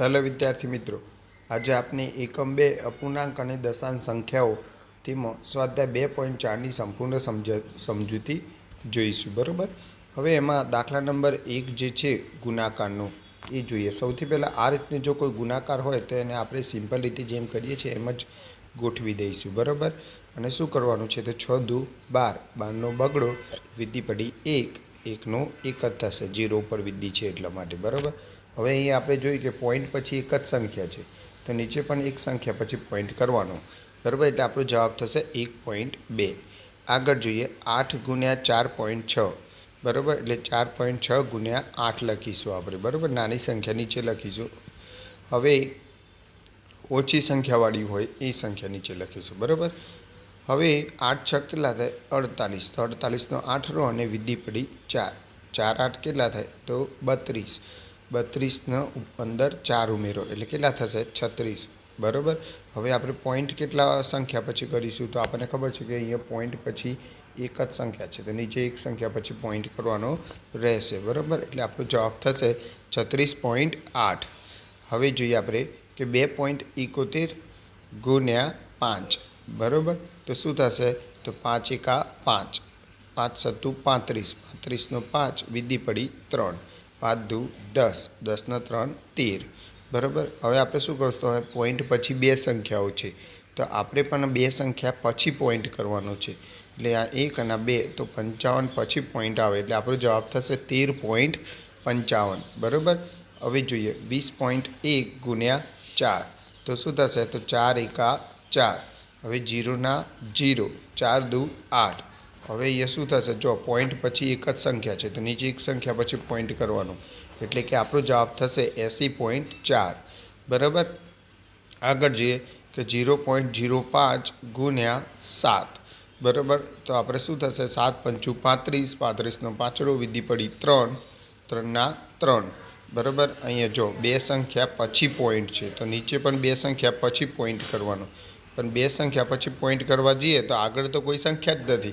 Hello વિદ્યાર્થી મિત્રો, આજે આપણે એકમ બે અપૂર્ણાંક અને દશાંશ સંખ્યાઓ તેમાં સ્વાધ્યાય બે પોઈન્ટ ચારની સંપૂર્ણ સમજ, સમજૂતી જોઈશું, બરાબર? હવે એમાં દાખલા નંબર એક જે છે ગુણાકારનો, એ જોઈએ. સૌથી પહેલાં આ રીતને જો કોઈ ગુણાકાર હોય તો એને આપણે સિમ્પલ રીતે જેમ કરીએ છીએ એમ જ ગોઠવી દઈશું, બરાબર? અને શું કરવાનું છે તો છ દુ બાર, બારનો બગડો વિધિ પડી એક, એકનો એક જ થશે, જીરો ઉપર વિધિ છે એટલા માટે, બરાબર? હવે અહીં આપણે જોયું કે પોઈન્ટ પછી એક જ સંખ્યા છે. તો નીચે પણ એક સંખ્યા પછી પોઈન્ટ કરવાનો. બરાબર? એટલે આપણો જવાબ થશે એક પોઈન્ટ બે. આગળ જોઈએ, આઠ ગુણ્યા ચાર પોઈન્ટ છ. બરાબર? એટલે ચાર પોઈન્ટ છ ગુણ્યા આઠ લખીશું આપણે. બરાબર? નાની સંખ્યા, નીચે લખીશું. હવે ઓછી સંખ્યાવાળી હોય, એ સંખ્યા નીચે લખીશું. બરાબર? હવે આઠ છ કેટલા થાય? અડતાલીસ. તો અડતાલીસનો આઠનો અને વિધિ પડી ચાર. ચાર આઠ કેટલા થાય? તો બત્રીસ. બત્રીસનો અંદર ચાર ઉમેરો, એટલે કેટલા થશે? છત્રીસ. બરાબર? હવે આપણે પોઈન્ટ કેટલા સંખ્યા પછી કરીશું? તો આપણને ખબર છે કે અહીંયા પોઈન્ટ પછી એક જ સંખ્યા છે. તો નીચે એક સંખ્યા પછી પોઈન્ટ કરવાનો રહેશે. બરાબર? એટલે આપણો જવાબ થશે છત્રીસ પોઈન્ટ આઠ. હવે જોઈએ આપણે કે બે પોઈન્ટ એકોતેર ગુણ્યા પાંચ. બરાબર? તો શું થશે? તો પાંચ એકા પાંચ. પાંચ સત્તુ પાંત્રીસ. પાંત્રીસનો પાંચ વિધિ પડી ત્રણ. પાંચ, દુ, દસ. દસના ત્રણ, તેર. બરાબર? હવે આપણે શું કરશું? હવે પોઈન્ટ પછી બે સંખ્યાઓ છે. તો આપણે પણ બે સંખ્યા પછી પોઈન્ટ કરવાનો છે. એટલે આ એક અને બે, તો પંચાવન પછી પોઈન્ટ આવે. એટલે આપણો જવાબ થશે તેર પોઈન્ટ પંચાવન. બરાબર? હવે જોઈએ. વીસ પોઈન્ટ એક ગુણ્યા ચાર. તો શું થશે? તો ચાર એકા ચાર. હવે જીરોના જીરો. ચાર, દુ, આઠ. હવે અહીંયા શું થશે? જો પોઈન્ટ પછી એક જ સંખ્યા છે, તો નીચે એક સંખ્યા પછી પોઈન્ટ કરવાનું. એટલે કે આપણો જવાબ થશે એંસી પોઈન્ટ ચાર. બરાબર? આગળ જઈએ કે જીરો પોઈન્ટ જીરો પાંચ ગુણ્યા સાત. બરાબર? તો આપણે શું થશે? સાત પંચું પાંત્રીસ, પાંત્રીસનો પાંચડો વિધિ પડી ત્રણ, ત્રણના ત્રણ. બરાબર? અહીંયા જો બે સંખ્યા પછી પોઈન્ટ છે, તો નીચે પણ બે સંખ્યા પછી પોઈન્ટ કરવાનો. પણ બે સંખ્યા પછી પોઈન્ટ કરવા જઈએ તો આગળ તો કોઈ સંખ્યા જ નથી.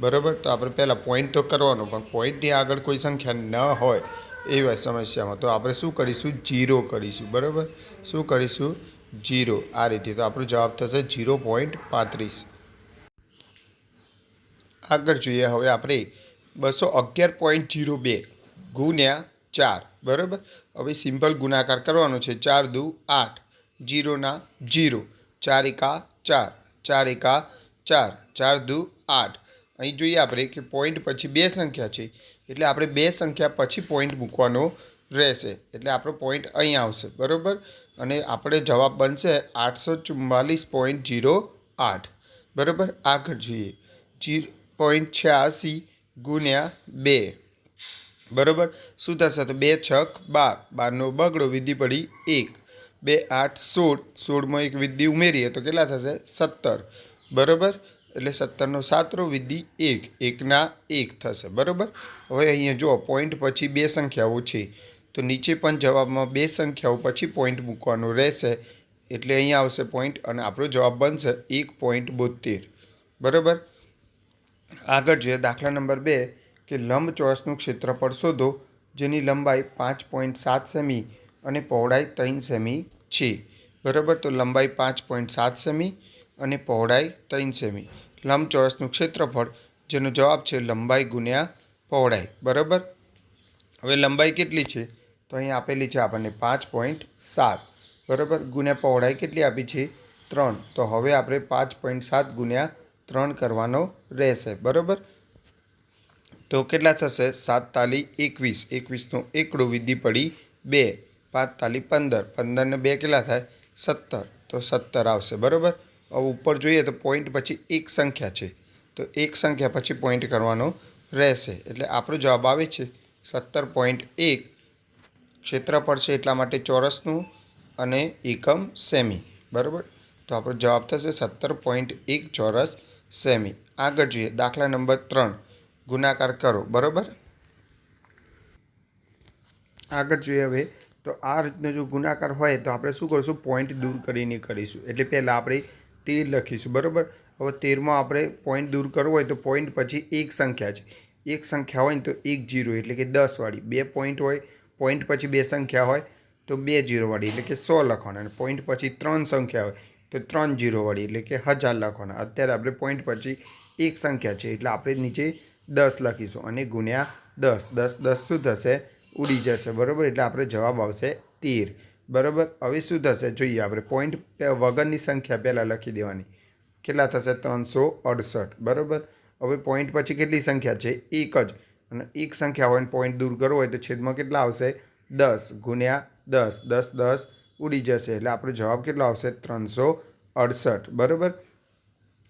બરાબર? તો આપણે પહેલાં પોઈન્ટ તો કરવાનો, પણ પોઈન્ટની આગળ કોઈ સંખ્યા ન હોય એવા સમસ્યામાં. તો આપણે શું કરીશું? જીરો કરીશું, બરાબર? શું કરીશું? જીરો આ રીતે. તો આપણો જવાબ થશે જીરો પોઈન્ટ પાંત્રીસ. આગળ જોઈએ. હવે આપણે બસો અગિયાર પોઈન્ટ જીરો બે ગુણ્યા ચાર, બરાબર? હવે સિમ્પલ ગુણાકાર કરવાનો છે. ચાર દુ આઠ. જીરોના જીરો ચાર એકા ચાર. ચાર એકા ચાર. ચાર દુ આઠ. અહીં જોઈએ આપણે કે પોઈન્ટ પછી બે સંખ્યા છે. એટલે આપણે બે સંખ્યા પછી પોઈન્ટ મૂકવાનો રહેશે. એટલે આપણો પોઈન્ટ અહીં આવશે. બરાબર? અને આપણે જવાબ બનશે આઠસો ચુમ્માલીસ પોઈન્ટ જીરો આઠ. બરાબર? આગળ જોઈએ. જીરો પોઈન્ટ છ્યાસી ગુણ્યા બે. બરાબર? શું થશે? તો બે છક બાર. બારનો બગડો વિધિ પડી એક. બે આઠ સોળ. સોળમાં એક વિધિ ઉમેરીએ તો કેટલા થશે? સત્તર. બરાબર? એટલે સત્તરનો સાતરો વિધિ એક, એકના એક થશે, બરાબર? હવે અહીંયા જુઓ પોઈન્ટ પછી બે સંખ્યાઓ છે. તો નીચે પણ જવાબમાં બે સંખ્યાઓ પછી પોઈન્ટ મૂકવાનો રહેશે. એટલે અહીંયા આવશે પોઈન્ટ અને આપણો જવાબ બનશે એક પોઈન્ટ બોતેર બરાબર? આગળ જોઈએ, દાખલા નંબર બે, કે લંબચોરસનું ક્ષેત્રફળ શોધો, જેની લંબાઈ પાંચ પોઈન્ટ સાત સેમી અને પહોળાઈ ત્રણ સેમી છે. બરાબર? તો લંબાઈ પાંચ પોઈન્ટ સાત સેમી અને પહોળાઈ ત્રણ સેમી. લંબચોરસનું ક્ષેત્રફળ, જેનો જવાબ છે લંબાઈ ગુણ્યા પહોળાઈ. બરાબર? હવે લંબાઈ કેટલી છે? તો અહીં આપેલી છે આપણને પાંચ પોઈન્ટ સાત. બરાબર? ગુણ્યા પહોળાઈ કેટલી આપી છે? ત્રણ. તો હવે આપણે પાંચ પોઈન્ટ સાત ગુણ્યા ત્રણ કરવાનો રહેશે. બરાબર? તો કેટલા થશે? સાત તાલી એકવીસ. એકવીસનો એકડો વિધિ પડી બે. પાંચ તાલી પંદર. પંદરને બે કેટલા થાય? સત્તર. તો સત્તર આવશે. બરાબર? ઉપર જોઈએ તો પોઈન્ટ પછી એક સંખ્યા છે. તો એક સંખ્યા પછી પોઈન્ટ કરવાનો રહેશે. એટલે આપણો જવાબ આવે છે સત્તર પોઈન્ટ એક. ક્ષેત્રફળ છે એટલા માટે ચોરસનું અને એકમ સેમી. બરાબર? તો આપણો જવાબ થશે સત્તર પોઈન્ટ એક ચોરસ સેમી. આગળ જોઈએ, દાખલા નંબર ત્રણ. ગુણાકાર કરો, બરાબર? આગળ જોઈએ હવે, તો આ રીતનો જો ગુણાકાર હોય તો આપણે શું કરીશું? પોઈન્ટ દૂર કરીને કરીશું. એટલે પહેલાં આપણે તેર લખીશું, બરાબર? હવે તેરમાં આપણે પોઈન્ટ દૂર કરવો હોય તો પોઈન્ટ પછી એક સંખ્યા છે. એક સંખ્યા હોય ને તો એક જીરો, એટલે કે દસવાળી બે પોઈન્ટ હોય પોઈન્ટ પછી બે સંખ્યા હોય, તો બે જીરોવાળી એટલે કે સો લખવાના. અને પોઈન્ટ પછી ત્રણ સંખ્યા હોય, તો ત્રણ જીરોવાળી એટલે કે હજાર લખવાના. અત્યારે આપણે પોઈન્ટ પછી એક સંખ્યા છે, એટલે આપણે નીચે દસ લખીશું અને ગુણ્યા દસ. દસ દસ શું થશે? ઉડી જશે, બરાબર? એટલે આપણે જવાબ આવશે તેર. બરાબર? હવે શું થશે જોઈએ આપણે. પોઈન્ટ વગરની સંખ્યા પહેલાં લખી દેવાની. કેટલા થશે? ત્રણસો અડસઠ. બરાબર? હવે પોઈન્ટ પછી કેટલી સંખ્યા છે? એક જ. અને એક સંખ્યા હોય પોઈન્ટ દૂર કરવો હોય તો છેદમાં કેટલા આવશે? દસ ગુણ્યા દસ. દસ દસ ઉડી જશે. એટલે આપણો જવાબ કેટલો આવશે? ત્રણસો અડસઠ. બરાબર?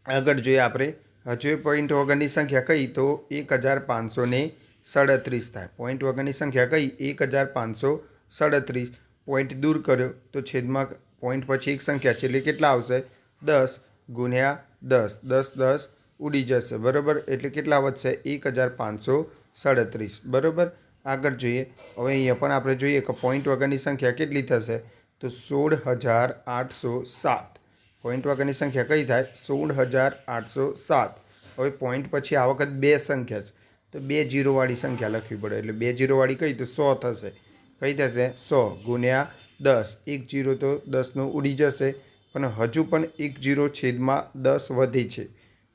આગળ જોઈએ આપણે. હજુ પોઈન્ટ વગરની સંખ્યા કઈ? તો એક હજાર પાંચસો ને સાડત્રીસ થાય. પોઈન્ટ વગરની સંખ્યા કઈ? એક હજાર પાંચસો સાડત્રીસ. પોઈન્ટ દૂર કર્યો તો છેદમાં પોઈન્ટ પછી એક સંખ્યા છે એટલે કેટલા આવશે? દસ ગુણ્યા દસ. દસ દસ ઉડી જશે. બરાબર? એટલે કેટલા વધશે? એક હજાર પાંચસો સાડત્રીસ. બરાબર? આગળ જોઈએ. હવે અહીંયા પણ આપણે જોઈએ કે પોઈન્ટ વગરની સંખ્યા કેટલી થશે? તો સોળ હજાર આઠસો સાત. પોઈન્ટ વગરની સંખ્યા કઈ થાય? સોળ હજાર આઠસો સાત. હવે પોઈન્ટ પછી આ વખત બે સંખ્યા છે. તો બે જીરોવાળી સંખ્યા લખવી પડે. એટલે બે જીરોવાળી કઈ? તો સો થશે. કઈ થશે સો ગુણ્યા દસ, એક જીરો તો દસનો ઉડી જશે, પણ હજુ પણ એક જીરો છેદમાં દસ વધી છે.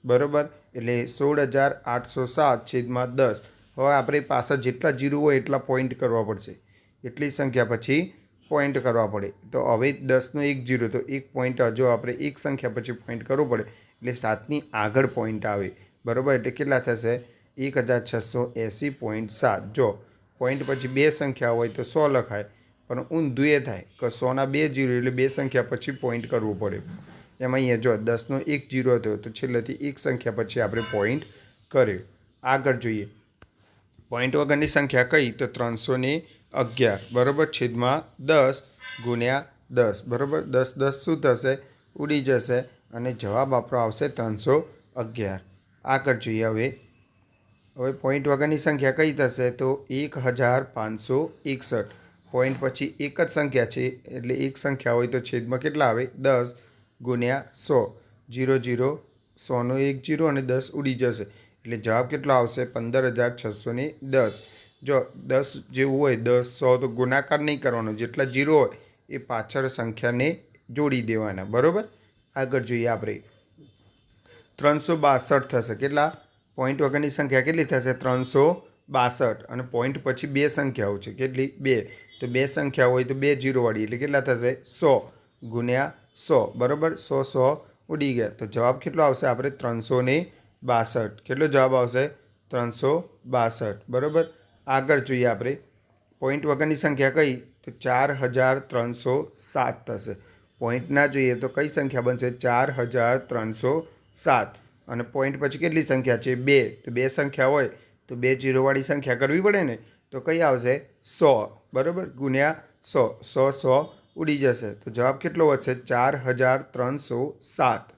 બરાબર? એટલે સોળ હજાર આઠસો સાત છેદમાં દસ. હવે આપણે પાછા જેટલા જીરો હોય એટલા પોઈન્ટ કરવા પડશે. એટલી સંખ્યા પછી પોઈન્ટ કરવા પડે. તો હવે દસનો એક જીરો, તો એક પોઈન્ટ હજુ આપણે એક સંખ્યા પછી પોઈન્ટ કરવું પડે. એટલે સાતની આગળ પોઈન્ટ આવે. બરાબર? એટલે કેટલા થશે? એક હજાર છસો એંસી પોઈન્ટ સાત. જો પોઈન્ટ પછી બે સંખ્યા હોય તો સો લખાય. પણ ઊંધું એ થાય, કે સોના બે જીરો એટલે બે સંખ્યા પછી પોઈન્ટ કરવું પડે. એમાં અહીંયા જો દસનો એક જીરો થયો તો છેલ્લેથી એક સંખ્યા પછી આપણે પોઈન્ટ કર્યો. આગળ જોઈએ. પોઈન્ટ વગરની સંખ્યા કઈ? તો ત્રણસો ને અગિયાર. બરાબર? છેદમાં દસ ગુણ્યા દસ. બરાબર? દસ દસ શું થશે? ઉડી જશે. અને જવાબ આપણો આવશે ત્રણસો અગિયાર. આગળ જોઈએ હવે. હવે પોઈન્ટ વગરની સંખ્યા કઈ થશે તો એક હજાર પાંચસો એકસઠ. પોઈન્ટ પછી એક જ સંખ્યા છે, એટલે એક સંખ્યા હોય તો છેદમાં કેટલા આવે? દસ ગુણ્યા સો. જીરો જીરો, સોનો એક જીરો અને દસ ઉડી જશે. એટલે જવાબ કેટલો આવશે? પંદર હજાર છસો ને દસ. જો દસ જેવું હોય, દસ, સો તો ગુણાકાર નહીં કરવાનો. જેટલા જીરો હોય, એ પાછળ સંખ્યાને જોડી દેવાના. બરાબર? આગળ જોઈએ આપણે. ત્રણસો બાસઠ થશે. કેટલા? પોઈન્ટ વગરની સંખ્યા કેટલી થશે? ત્રણસો બાસઠ. અને પોઈન્ટ પછી બે સંખ્યાઓ છે. કેટલી? બે. તો બે સંખ્યા હોય તો બે જીરોવાળી એટલે કેટલા થશે? સો ગુણ્યા સો. બરાબર? સો સો ઉડી ગયા. તો જવાબ કેટલો આવશે? આપણે ત્રણસો બાસઠ. કેટલો જવાબ આવશે? ત્રણસો બાસઠ. બરાબર? આગળ જોઈએ આપણે. પોઈન્ટ વગરની સંખ્યા કઈ? તો ચાર હજાર ત્રણસો સાત થશે. પોઈન્ટ ના જોઈએ તો કઈ સંખ્યા બનશે? ચાર હજાર ત્રણસો સાત. અને પોઈન્ટ પછી કેટલી સંખ્યા છે? બે. તો બે સંખ્યા હોય તો બે જીરોવાળી સંખ્યા કરવી પડે ને? તો કઈ આવશે? સો. બરાબર? ગુણ્યા સો. સો સો ઉડી જશે. તો જવાબ કેટલો વધશે? ચાર હજાર ત્રણસો સાત.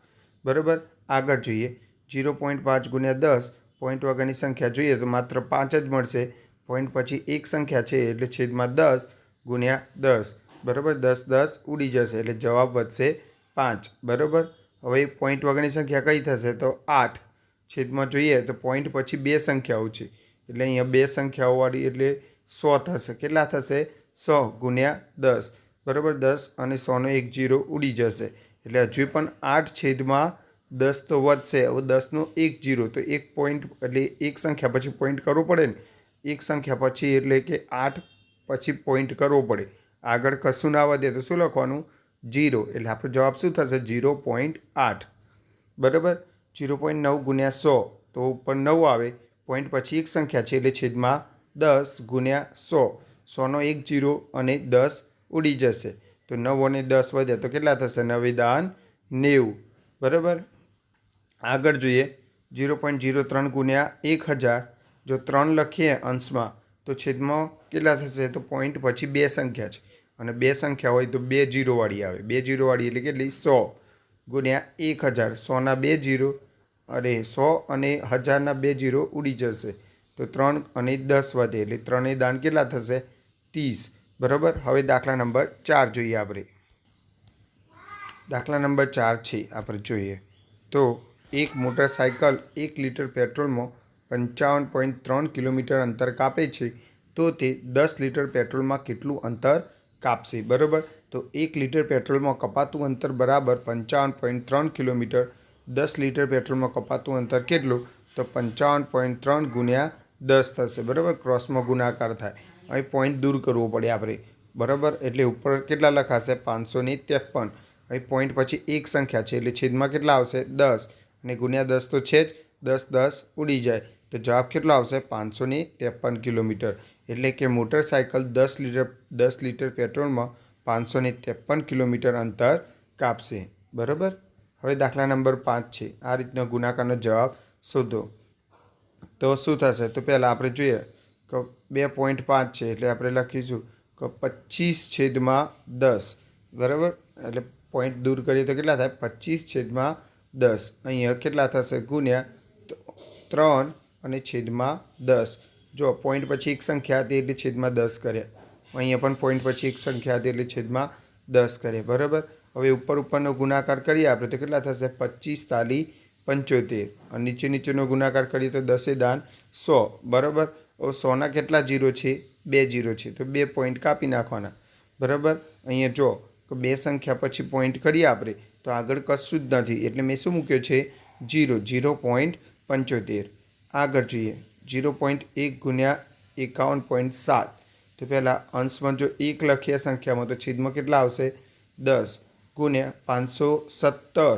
બરાબર? આગળ જોઈએ. જીરો પોઈન્ટ પાંચ ગુણ્યા દસ. પોઈન્ટ વગરની સંખ્યા જોઈએ તો માત્ર પાંચ જ મળશે. પોઈન્ટ પછી એક સંખ્યા છે એટલે છેદમાં દસ ગુણ્યા દસ. બરાબર? દસ દસ ઉડી જશે એટલે જવાબ વધશે પાંચ. બરાબર? હવે પોઈન્ટ વગરની સંખ્યા કઈ થશે? તો આઠ. છેદમાં જોઈએ તો પોઈન્ટ પછી બે સંખ્યાઓ છે. એટલે અહીંયા બે સંખ્યાઓવાળી એટલે સો થશે. કેટલા થશે? સો ગુણ્યા દસ. બરાબર? દસ અને સોનો એક જીરો ઉડી જશે. એટલે હજુ પણ આઠ છેદમાં દસ તો વધશે. હવે દસનો એક જીરો. તો એક પોઈન્ટ એટલે એક સંખ્યા પછી પોઈન્ટ કરવું પડે ને? એક સંખ્યા પછી એટલે કે આઠ પછી પોઈન્ટ કરવો પડે. આગળ કશું ના વધે તો શું લખવાનું? જીરો. એટલે આપણો જવાબ શું થશે? જીરો પોઈન્ટ આઠ. બરાબર? જીરો પોઈન્ટ નવ ગુણ્યા સો. તો ઉપર નવ આવે. પોઈન્ટ પછી એક સંખ્યા છે. એટલે છેદમાં દસ ગુણ્યા સો. સોનો એક જીરો અને દસ ઉડી જશે. તો નવ અને દસ વધે તો કેટલા થશે? નવેદાન નેવું. બરાબર? આગળ જોઈએ. જીરો પોઈન્ટ જીરો ત્રણ ગુણ્યા એક હજાર. જો ત્રણ લખીએ અંશમાં, તો છેદમાં કેટલા થશે? તો પોઈન્ટ પછી બે સંખ્યા છે. અને બે સંખ્યા હોય તો બે જીરોવાળી આવે. બે જીરોવાળી એટલે કેટલી? સો. ગુણ્યા એક હજાર. સોના બે જીરો અરે સો અને હજારના બે જીરો ઉડી જશે. તો ત્રણ અને દસ વધે. એટલે ત્રણેય દાન કેટલા થશે? ત્રીસ. બરાબર? હવે દાખલા નંબર ચાર જોઈએ આપણે. દાખલા નંબર ચાર છે આપણે જોઈએ. તો એક મોટરસાયકલ એક લીટર પેટ્રોલમાં પંચાવન પોઈન્ટ ત્રણ કિલોમીટર અંતર કાપે છે. તો તે દસ લીટર પેટ્રોલમાં કેટલું અંતર કાપશે, બરાબર? તો એક લીટર પેટ્રોલમાં કપાતું અંતર બરાબર પંચાવન પોઈન્ટ ત્રણ કિલોમીટર. દસ લીટર પેટ્રોલમાં કપાતું અંતર કેટલું? તો પંચાવન પોઈન્ટ ત્રણ ગુણ્યા દસ થશે, બરાબર? ક્રોસમાં ગુણાકાર થાય. અહીં પોઈન્ટ દૂર કરવો પડે આપણે, બરાબર? એટલે ઉપર કેટલા લખાશે? પાંચસો ને ત્રેપન. અહીં પોઈન્ટ પછી એક સંખ્યા છે, એટલે છેદમાં કેટલા આવશે? દસ. અને ગુણ્યા દસ તો છે જ, દસ દસ ઉડી જાય. તો જવાબ કેટલો આવશે? પાંચસો ને ત્રેપન કિલોમીટર. એટલે કે મોટરસાયકલ દસ લીટર દસ લીટર પેટ્રોલમાં પાંચસો ને ત્રેપન કિલોમીટર અંતર કાપશે. બરાબર? હવે દાખલા નંબર પાંચ છે. આ રીતનો ગુણાકારનો જવાબ શોધો. તો શું થશે? તો પહેલાં આપણે જોઈએ કે બે પોઈન્ટ પાંચ છે એટલે આપણે લખીશું કે પચીસ છેદમાં દસ. બરાબર? એટલે પોઈન્ટ દૂર કરીએ તો કેટલા થાય? પચીસ છેદમાં દસ. અહીંયા કેટલા થશે? ગુણ્યા ત્રણ અને છેદમાં દસ. જો પોઈન્ટ પછી એક સંખ્યા હતી એટલે છેદમાં દસ કર્યા. અહીંયા પણ પોઈન્ટ પછી એક સંખ્યા હતી એટલે છેદમાં દસ કર્યા. બરાબર? હવે ઉપર ઉપરનો ગુણાકાર કરીએ આપણે તો કેટલા થશે? પચીસ તાલી પંચોતેર. અને નીચે નીચેનો ગુણાકાર કરીએ તો દસે દાન સો. બરાબર? હવે સોના કેટલા જીરો છે? બે જીરો છે. તો બે પોઈન્ટ કાપી નાખવાના. બરાબર? અહીંયા જો બે સંખ્યા પછી પોઈન્ટ કરીએ આપણે તો આગળ કશું જ નથી. એટલે મેં શું મૂક્યો છે? જીરો. જીરો પોઈન્ટ પંચોતેર. આગળ જોઈએ. જીરો પોઈન્ટ એક ગુણ્યા એકાવન પોઈન્ટ સાત. તો પહેલાં અંશમાં જો એક લખીએ સંખ્યામાં, તો છેદમાં કેટલા આવશે? દસ ગુણ્યા પાંચસો સત્તર.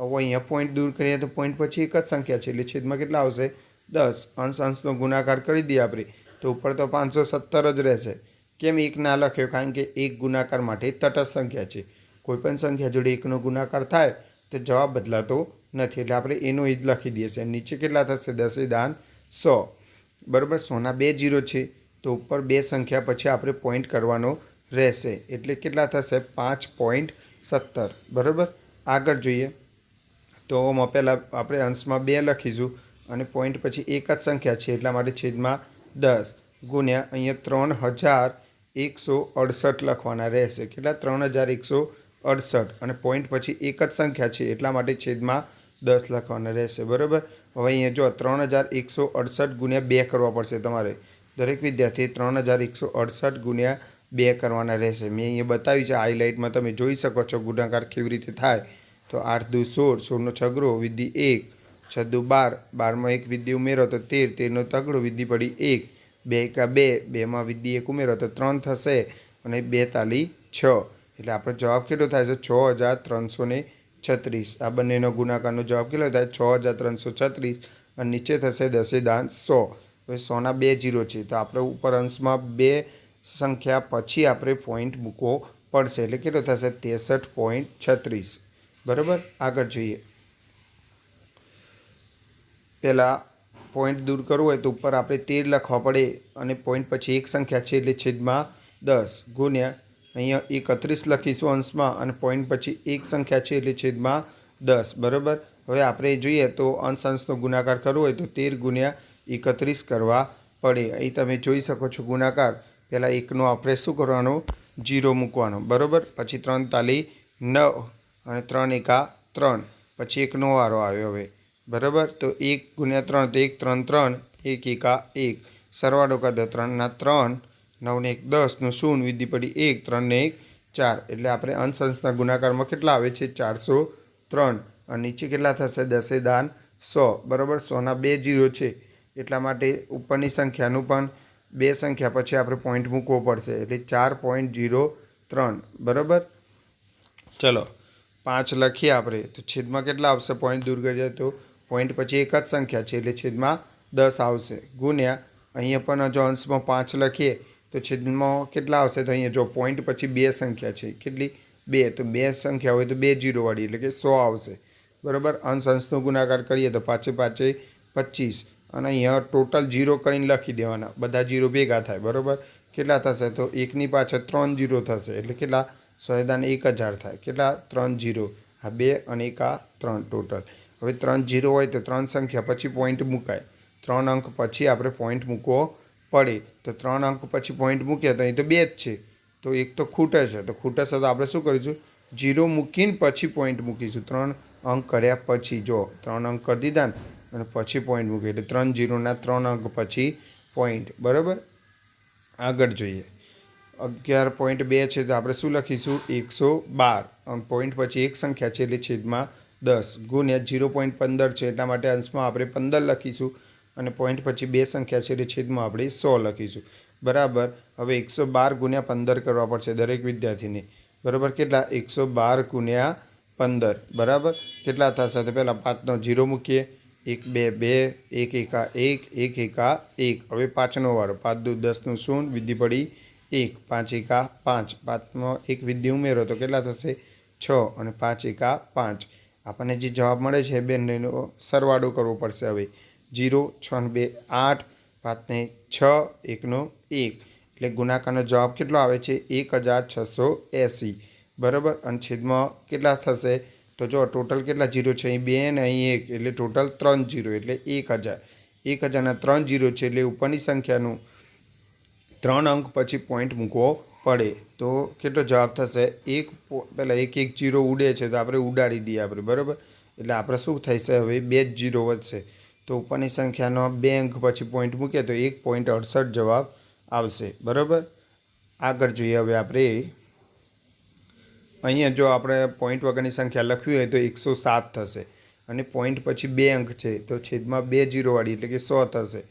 હવે અહીંયા પોઈન્ટ દૂર કરીએ તો પોઈન્ટ પછી એક જ સંખ્યા છે, એટલે છેદમાં કેટલા આવશે? દસ. અંશ અંશનો ગુણાકાર કરી દઈએ આપણે, તો ઉપર તો પાંચસો સત્તર જ રહેશે. કેમ એક ના લખ્યો? કારણ કે એક ગુણાકાર માટે તટસ્થ સંખ્યા છે. કોઈપણ સંખ્યા જોડે એકનો ગુણાકાર થાય, તો જવાબ બદલાતો નથી. એટલે આપણે એનો એ જ લખી દઈએ છીએ. નીચે કેટલા થશે? દસે દાન સો. બરાબર, સોના બે જીરો છે, તો ઉપર બે સંખ્યા પછી આપણે પોઈન્ટ કરવાનો રહેશે. એટલે કેટલા થશે? પાંચ પોઈન્ટ સત્તર. બરાબર? આગળ જોઈએ. તો ઓમાં પહેલાં આપણે અંશમાં બે લખીશું અને પોઈન્ટ પછી એક જ સંખ્યા છે, એટલા માટે છેદમાં દસ. ગુણ્યા અહીંયા ત્રણ હજાર એકસો અડસઠ લખવાના રહેશે. કેટલા? ત્રણ હજાર એકસો અડસઠ. અને પોઈન્ટ પછી એક જ સંખ્યા છે, એટલા માટે છેદમાં દસ લખવાના રહેશે. બરાબર? હવે અહીંયા જો ત્રણ હજાર એકસો અડસઠ ગુણ્યા બે કરવા પડશે તમારે. દરેક વિદ્યાર્થી ત્રણ હજાર એકસો અડસઠ ગુણ્યા બે કરવાના રહેશે. મેં અહીંયા બતાવ્યું છે, હાઇલાઇટમાં તમે જોઈ શકો છો ગુણાકાર કેવી રીતે થાય. તો આઠ દુ સોળ, સોળનો છગડો વિધિ એક. છદ્દુ બાર, બારમાં એક વિધિ ઉમેરો તો તેર, તેરનો તગડો વિધિ પડી એક. બે એકા બે, બેમાં વિધિ એક ઉમેરો તો ત્રણ થશે અને બે તાલી છ. એટલે આપણો જવાબ કેટલો થાય છે? છ હજાર ત્રણસો ને છત્રીસ. આ બંનેનો ગુણાકારનો જવાબ કેટલો થાય? છ હજાર ત્રણસો છત્રીસ અને નીચે થશે દસે દાન સો. હવે સોના બે જીરો છે. તો આપણે ઉપર અંશમાં બે સંખ્યા પછી આપણે પોઈન્ટ મૂકવો પડશે. એટલે કેટલો થશે? ત્રેસઠ પોઈન્ટ છત્રીસ. બરાબર? આગળ જોઈએ. પહેલાં પોઈન્ટ દૂર કરવું હોય તો ઉપર આપણે તેર લખવા પડે અને પોઈન્ટ પછી એક સંખ્યા છે એટલે છેદમાં દસ. ગુણ્યા અહીંયા એકત્રીસ લખીશું અંશમાં અને પોઈન્ટ પછી એક સંખ્યા છે એટલે છેદમાં દસ. બરાબર? હવે આપણે જોઈએ તો અંશ અંશનો ગુણાકાર કરવો હોય તો તેર ગુણ્યા એકત્રીસ કરવા પડે. અહીં તમે જોઈ શકો છો ગુણાકાર. પહેલાં એકનો આપણે શું કરવાનો? જીરો મૂકવાનો. બરાબર? પછી ત્રણ તાલી નવ અને ત્રણ એકા ત્રણ. પછી એકનો વારો આવ્યો હવે. બરાબર? તો એક ગુણ્યા ત્રણ તો એક, ત્રણ ત્રણ. એક એકા એક. સરવાળો કરી ત્રણના ત્રણ નવને એક દસનું શૂન્ય વિધિ પડી એક, ત્રણને એક, ચાર. એટલે આપણે અંશંશના ગુણાકારમાં કેટલા આવે છે? ચારસો ત્રણ. અને નીચે કેટલા થશે? દસે દાન સો. બરાબર? સોના બે જીરો છે. એટલા માટે ઉપરની સંખ્યાનું પણ બે સંખ્યા પછી આપણે પોઈન્ટ મૂકવો પડશે. એટલે ચાર પોઈન્ટ જીરો ત્રણ. બરાબર? ચલો. પાંચ લખીએ આપણે. તો છેદમાં કેટલા આવશે? પોઈન્ટ દૂર કરીએ તો પોઈન્ટ પછી એક જ સંખ્યા છે. એટલે છેદમાં દસ આવશે. ગુણ્યા અહીંયા પણ જો અંશમાં પાંચ લખીએ તો છેદમાં કેટલા આવશે? તો અહીંયા જો પોઈન્ટ પછી બે સંખ્યા છે. કેટલી? બે. તો બે સંખ્યા હોય તો બે જીરોવાળી એટલે કે સો આવશે. બરાબર? અંશ અંશનો ગુણાકાર કરીએ તો પાંચે પાંચે પચીસ. અને અહીંયા ટોટલ જીરો કરીને લખી દેવાના. બધા જીરો ભેગા થાય. બરાબર? કેટલા થશે? તો એકની પાછળ ત્રણ જીરો થશે. એટલે કેટલા? સોયદાન એક હજાર થાય. કેટલા? ત્રણ જીરો. આ બે અને એક આ ત્રણ ટોટલ હવે ત્રણ જીરો હોય તો ત્રણ સંખ્યા પછી પોઈન્ટ મુકાય. ત્રણ અંક પછી આપણે પોઈન્ટ મૂકવો પડે. તો ત્રણ અંક પછી પોઈન્ટ મૂક્યા તો અહીં તો બે જ છે. તો એક તો ખૂટે છે. તો ખૂટે છે તો આપણે શું કરીશું? જીરો મૂકીને પછી પોઈન્ટ મૂકીશું. ત્રણ અંક કર્યા પછી જો, ત્રણ અંક કરી દીધા ને, અને પછી પોઈન્ટ મૂકીએ એટલે ત્રણ જીરોના ત્રણ અંક પછી પોઈન્ટ બરાબર? આગળ જોઈએ. અગિયાર પોઈન્ટ બે છે તો આપણે શું લખીશું? એકસો બાર. પોઈન્ટ પછી એક સંખ્યા છે એટલે છેદમાં દસ. ગુણ્યા જીરો પોઈન્ટ પંદર છે. એટલા માટે અંશમાં આપણે પંદર લખીશું. અને પોઈન્ટ પછી બે સંખ્યા છે, એટલે છેદમાં આપણે સો લખીશું. બરાબર? હવે એકસો બાર ગુણ્યા પંદર કરવા પડશે દરેક વિદ્યાર્થીને. બરાબર? કેટલા? એકસો બાર ગુણ્યા પંદર. બરાબર? કેટલા થશે? તો પહેલાં પાંચનો જીરો મૂકીએ. એક, બે બે, એક, એકા એક એક, એકા એક. હવે પાંચનો વાળો પાંચ દુ દસનું શૂન્ય વિધિ પડી એક. પાંચ, એકા પાંચ. પાંચમાં એક વિધિ ઉમેરો, તો કેટલા થશે? છ. અને પાંચ, એકા પાંચ. આપણને જે જવાબ મળે છે, બંનેનો સરવાળો કરવો પડશે હવે. જીરો, છ બે, આઠ પાંચને છ એકનો એક. એટલે ગુણાકારનો જવાબ કેટલો આવે છે? એક હજાર છસો એંસી. બરાબર? અને છેદમાં કેટલા થશે? તો જો ટોટલ કેટલા જીરો છે? અહીં બે ને અહીં એક. એટલે ટોટલ ત્રણ જીરો, એટલે એક હજાર. એક હજારના ત્રણ જીરો છે, એટલે ઉપરની સંખ્યાનું ત્રણ અંક પછી પોઈન્ટ મૂકવો પડે. તો કેટલો જવાબ થશે? એક પહેલાં એક એક જીરો ઉડે છે, તો આપણે ઉડાડી દઈએ આપણે. બરાબર? એટલે આપણે શું થશે હવે બે જ જીરો વધશે. તો ઉપરની સંખ્યાનો બે અંક પછી પોઈન્ટ મૂકીએ તો એક પોઈન્ટ અડસઠ જવાબ આવશે. બરાબર? આગળ જોઈએ હવે આપણે. અહીંયા જો આપણે પોઈન્ટ વગરની સંખ્યા લખવી હોય તો એકસો સાત થશે. અને પોઈન્ટ પછી બે અંક છે તો છેદમાં બે જીરોવાળી એટલે કે સો થશે.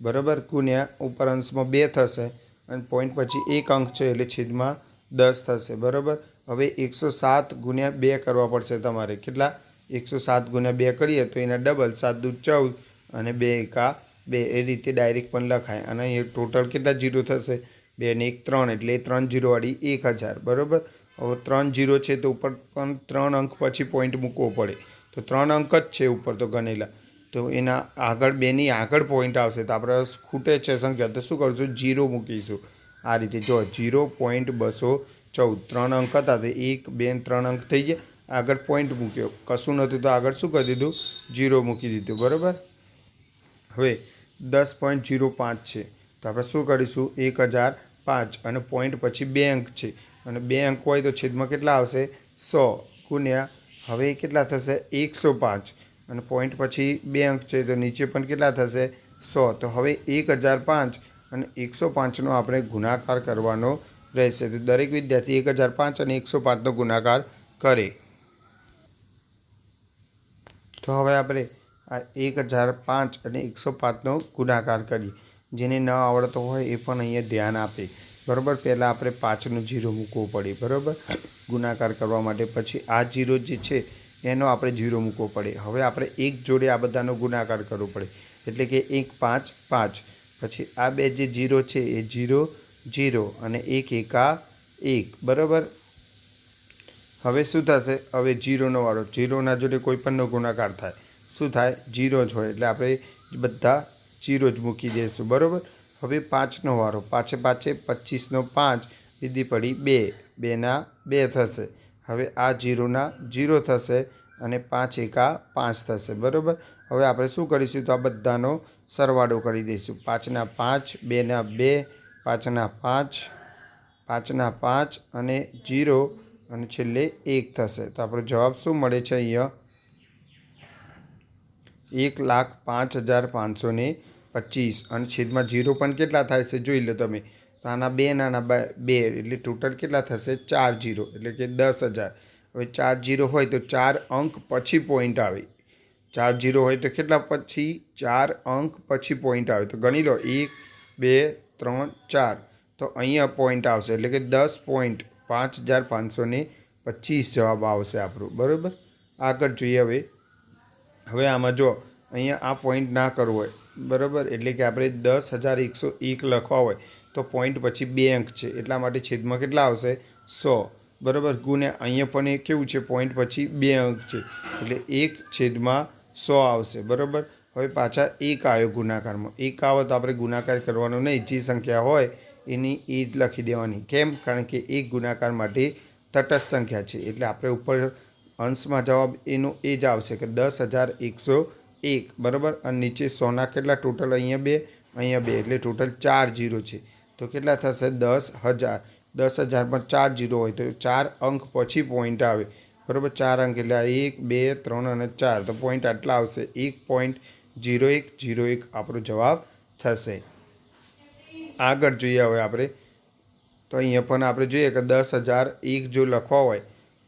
બરાબર? ગુણ્યા ઉપર અંશમાં બે થશે અને પોઈન્ટ પછી એક અંક છે એટલે છેદમાં દસ થશે. બરાબર? હવે એકસો સાત ગુણ્યા બે કરવા પડશે તમારે. કેટલા? એકસો સાત ગુણ્યા બે કરીએ તો એના ડબલ સાત દૂધ ચૌદ અને બે એકા બે. એ રીતે ડાયરેક્ટ પણ લખાય. અને અહીંયા ટોટલ કેટલા જીરો થશે? બે ને એક ત્રણ. એટલે ત્રણ જીરોવાળી એક હજાર. બરાબર? હવે ત્રણ જીરો છે તો ઉપર પણ ત્રણ અંક પછી પોઈન્ટ મૂકવો પડે. તો ત્રણ અંક જ છે ઉપર તો ગણેલા. તો એના આગળ બેની આગળ પોઈન્ટ આવશે. તો આપણે ખૂટે છે સંખ્યા. તો શું કરશું? જીરો મૂકીશું. આ રીતે જો જીરો પોઈન્ટ બસો ચૌદ. ત્રણ અંક હતા તો એક, બે ત્રણ અંક થઈ ગયા. આગળ પોઈન્ટ મૂક્યો. કશું નહોતું તો આગળ શું કરી દીધું? જીરો મૂકી દીધું. બરાબર? હવે દસ પોઈન્ટ જીરો પાંચ છે. તો આપણે શું કરીશું? એક હજાર પાંચ. અને પોઈન્ટ પછી બે અંક છે. અને બે અંક હોય તો છેદમાં કેટલા આવશે? સો. ગુણ્યા. હવે કેટલા થશે? એકસો પાંચ. અને પોઈન્ટ પછી બે અંક છે તો નીચે પણ કેટલા થશે? સો. તો હવે એક હજાર પાંચ અને એકસો પાંચનો આપણે ગુણાકાર કરવાનો રહેશે. તો દરેક વિદ્યાર્થી એક હજાર પાંચ અને એકસો પાંચનો ગુણાકાર કરે. તો હવે આપણે આ એક હજાર પાંચ અને એકસો પાંચનો ગુણાકાર કરીએ. જેને ન આવડતો હોય એ પણ અહીંયા ધ્યાન આપે. બરાબર? પહેલાં આપણે પાંચનો જીરો મૂકવો પડે, બરાબર? ગુણાકાર કરવા માટે પછી આ જીરો જે છે, એનો આપણે જીરો મૂકવો પડે. હવે આપણે એક જોડે આ બધાનો ગુણાકાર કરવો પડે. એટલે કે એક પાંચ પાંચ. પછી આ બે જે જીરો છે, એ જીરો જીરો અને એક એકા એક. બરાબર? હવે શું થશે? હવે જીરોનો વાળો જીરોના જોડે કોઈ પણનો ગુણાકાર થાય. શું થાય? જીરો જ હોય. એટલે આપણે બધા જીરો જ મૂકી દઈશું. બરાબર? હવે પાંચનો વારો. પાછે પાછે પચીસનો પાંચ. વિધિ પડી બે. બેના બે થશે. હવે આ જીરોના જીરો થશે અને પાંચ એકા પાંચ થશે. બરાબર? હવે આપણે શું કરીશું? તો આ બધાનો સરવાળો કરી દઈશું. પાંચના પાંચ, બેના બે, પાંચના પાંચ પાંચના પાંચ અને જીરો અને છેલ્લે એક થશે. તો આપણો જવાબ શું મળે છે અહીંયા? એક લાખ પાંચ હજાર પાંચસો ને પચીસ. અને છેદમાં જીરો પણ કેટલા થાય છે? જોઈ લો તમે. તો આના બે નાના બે એટલે ટોટલ કેટલા થશે? ચાર જીરો એટલે કે દસ હજાર. હવે ચાર જીરો હોય તો ચાર અંક પછી પોઈન્ટ આવે. ચાર જીરો હોય તો કેટલા પછી? ચાર અંક પછી પોઈન્ટ આવે. તો ગણી લો. એક, બે, ત્રણ, ચાર. તો અહીંયા પોઈન્ટ આવશે. એટલે કે દસ પોઈન્ટ પાંચ હજાર પાંચસો ને પચીસ જવાબ આવશે આપણું. બરાબર? આગળ જોઈએ હવે. હવે આમાં જો અહીંયા આ પોઈન્ટ ના કરવો હોય, બરાબર? એટલે કે આપણે દસ હજાર એકસો એક લખવા હોય, તો પોઈન્ટ પછી બે અંક છે. એટલા માટે છેદમાં કેટલા આવશે? સો. બરાબર? ગુને અહીંયા પણ એ કેવું છે? પોઈન્ટ પછી બે અંક છે. એટલે એક છેદમાં સો આવશે. બરાબર? હવે પાછા એક આવ્યો ગુણાકારમાં. એક આવે તો આપણે ગુણાકાર કરવાનો નહીં. જે સંખ્યા હોય એની જ લખી દેવાની. કેમ? કારણ કે એક ગુણાકાર માટે તટસ્થ સંખ્યા છે. એટલે આપણે ઉપર અંશમાં જવાબ એનો એ જ આવશે કે દસ હજાર એકસો એક. બરાબર? અને નીચે સોના કેટલા? ટોટલ અહીંયા બે અહીંયા બે. એટલે ટોટલ ચાર જીરો છે. તો કેટલા થશે? દસ હજાર. દસ હજારમાં ચાર જીરો હોય તો ચાર અંક પછી પોઈન્ટ આવે. બરાબર? ચાર અંક એટલે એક, બે, ત્રણ અને ચાર. તો પોઈન્ટ આટલા આવશે. એક પોઈન્ટ જીરો એક જીરો એક આપણો જવાબ થશે. આગળ જોઈએ હવે આપણે. તો અહીંયા પણ આપણે જોઈએ કે દસ હજાર એક જો લખવા હોય,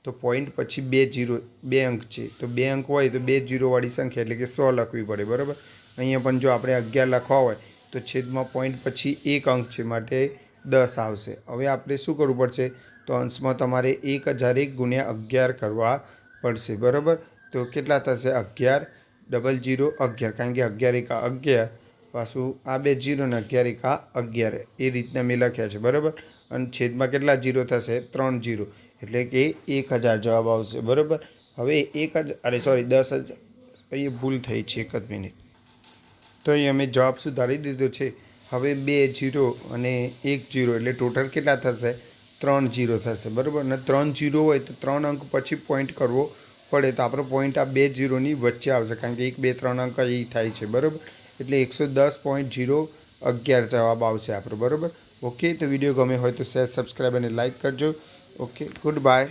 તો પોઈન્ટ પછી બે જીરો, બે અંક છે. તો બે અંક હોય તો બે જીરોવાળી સંખ્યા એટલે કે સો લખવી પડે, બરાબર? અહીંયા પણ જો આપણે અગિયાર લખવા હોય, તો છેદમાં પોઈન્ટ પછી એક અંક છે માટે દસ આવશે. હવે આપણે શું કરવું પડશે? તો અંશમાં તમારે એક હજાર એક ગુણ્યા અગિયાર કરવા પડશે, બરાબર? તો કેટલા થશે? અગિયાર, ડબલ જીરો અગિયાર. કારણ કે અગિયાર એક અગિયાર પાછું આ બે જીરો ને અગિયાર આ અગિયાર એ. રીતના મેં લખ્યા છે, બરાબર? અને છેદમાં કેટલા જીરો થશે? ત્રણ જીરો. એટલે કે એક હજાર જવાબ આવશે, બરાબર? હવે એક હજાર અરે સોરી દસ હજાર અહીં ભૂલ થઈ છે એક જ મિનિટ. તો અહીં અમે જવાબ સુધારી દીધો છે. હવે બે જીરો અને એક જીરો, એટલે ટોટલ કેટલા થશે? ત્રણ જીરો થશે, બરાબર? અને ત્રણ જીરો હોય તો ત્રણ અંક પછી પોઈન્ટ કરવો પડે. તો આપણો પોઈન્ટ આ બે જીરોની વચ્ચે આવશે, કારણ કે એક, બે, ત્રણ અંક એ થાય છે, બરાબર? એટલે એકસો દસ પોઈન્ટ જીરો અગિયાર જવાબ આવશે આપણો, બરાબર? ઓકે તો વીડિયો ગમે હોય તો શેર સબસ્ક્રાઈબ અને લાઇક કરજો. Okay good bye